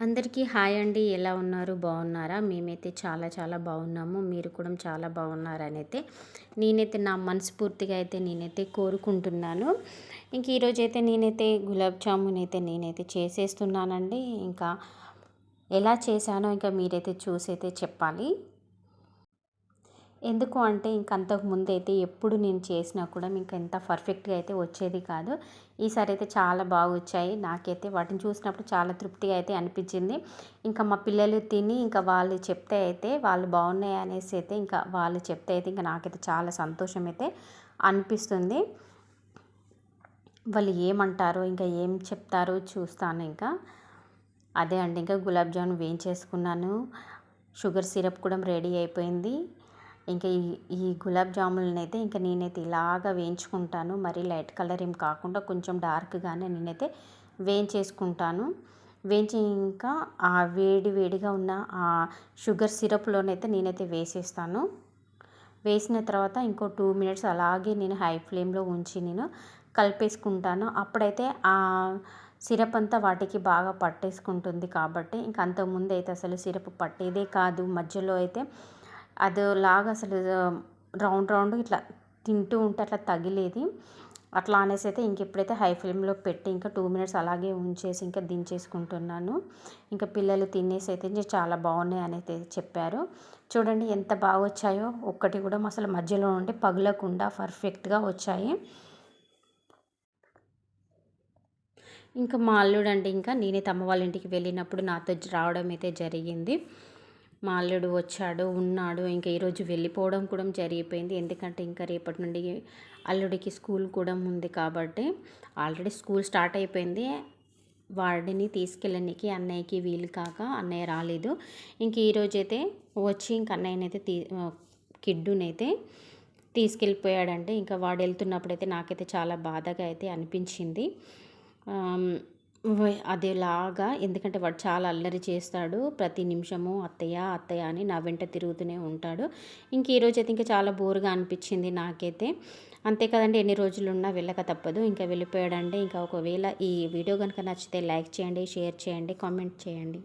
అందరికీ హాయ్ అండి. ఎలా ఉన్నారు? బాగున్నారా? మేమైతే చాలా చాలా బాగున్నాము. మీరు కూడా చాలా బాగున్నారని అయితే నేనైతే నా మనస్ఫూర్తిగా అయితే నేనైతే కోరుకుంటున్నాను. ఇంక ఈరోజు అయితే నేనైతే గులాబ్ జామున్ అయితే నేనైతే చేసేస్తున్నానండి. ఇంకా ఎలా చేశానో ఇంకా మీరైతే చూసి అయితే చెప్పాలి. ఎందుకు అంటే ఇంక అంతకు ముందు అయితే ఎప్పుడు నేను చేసినా కూడా మీకు ఎంత పర్ఫెక్ట్గా అయితే వచ్చేది కాదు. ఈసారి అయితే చాలా బాగా వచ్చాయి. నాకైతే వాటిని చూసినప్పుడు చాలా తృప్తిగా అయితే అనిపించింది. ఇంకా మా పిల్లలు తిని ఇంకా వాళ్ళు చెప్తే అయితే వాళ్ళు బాగున్నాయి అనేసి అయితే ఇంకా వాళ్ళు చెప్తే అయితే ఇంకా నాకైతే చాలా సంతోషం అయితే అనిపిస్తుంది. వాళ్ళు ఏమంటారో ఇంకా ఏం చెప్తారో చూస్తాను ఇంకా. అదే అండి ఇంకా గులాబ్ జామున్ వేయించేసుకున్నాను. షుగర్ సిరప్ కూడా రెడీ అయిపోయింది. ఇంకా ఈ ఈ గులాబ్ జాములనైతే అయితే ఇంకా నేనైతే ఇలాగా వేయించుకుంటాను. మరీ లైట్ కలర్ ఏం కాకుండా కొంచెం డార్క్గానే నేనైతే వేయించేసుకుంటాను. వేయించి ఇంకా ఆ వేడి వేడిగా ఉన్న ఆ షుగర్ సిరప్లోనైతే నేనైతే వేసేస్తాను. వేసిన తర్వాత ఇంకో టూ మినిట్స్ అలాగే నేను హై ఫ్లేమ్లో ఉంచి నేను కలిపేసుకుంటాను. అప్పుడైతే ఆ సిరప్ అంతా వాటికి బాగా పట్టేసుకుంటుంది కాబట్టి ఇంక అంతకుముందు అయితే అసలు సిరప్ పట్టేదే కాదు. మధ్యలో అయితే అదోలాగా అసలు రౌండ్ రౌండ్ ఇట్లా తింటూ ఉంటే అట్లా తగిలేది. అట్లా అనేసి అయితే ఇంక ఎప్పుడైతే హై ఫ్లేమ్లో పెట్టి ఇంకా టూ మినిట్స్ అలాగే ఉంచేసి ఇంకా దించేసుకుంటున్నాను. ఇంకా పిల్లలు తినేసి అయితే చాలా బాగున్నాయి అని అయితే చెప్పారు. చూడండి ఎంత బాగా వచ్చాయో. ఒక్కటి కూడా అసలు మధ్యలో నుండి పగలకుండా పర్ఫెక్ట్గా వచ్చాయి. ఇంకా మా అల్లుడు అంటే ఇంకా నేనే అమ్మ వాళ్ళ ఇంటికి వెళ్ళినప్పుడు నాతో రావడం అయితే జరిగింది. మా అల్లుడు వచ్చాడు ఉన్నాడు. ఇంకా ఈరోజు వెళ్ళిపోవడం కూడా జరిగిపోయింది. ఎందుకంటే ఇంకా రేపటి నుండి అల్లుడికి స్కూల్ కూడా ఉంది కాబట్టి ఆల్రెడీ స్కూల్ స్టార్ట్ అయిపోయింది. వాడిని తీసుకెళ్ళడానికి అన్నయ్యకి వీలు కాక అన్నయ్య రాలేదు. ఇంక ఈరోజైతే వచ్చి ఇంక అన్నయ్యనైతే తీ కిడ్డునైతే తీసుకెళ్ళిపోయాడంటే ఇంకా వాడు వెళ్తున్నప్పుడైతే నాకైతే చాలా బాధగా అయితే అనిపించింది. అదేలాగా ఎందుకంటే వాడు చాలా అల్లరి చేస్తాడు. ప్రతి నిమిషము అత్తయ్య అత్తయ్య అని నా వెంట తిరుగుతూనే ఉంటాడు. ఇంక ఈరోజు అయితే ఇంకా చాలా బోర్గా అనిపించింది నాకైతే. అంతే కదండి ఎన్ని రోజులు ఉన్నా వెళ్ళక తప్పదు. ఇంకా వెళ్ళిపోయాడంటే ఇంకా ఒకవేళ ఈ వీడియో కనుక నచ్చితే లైక్ చేయండి షేర్ చేయండి కామెంట్ చేయండి.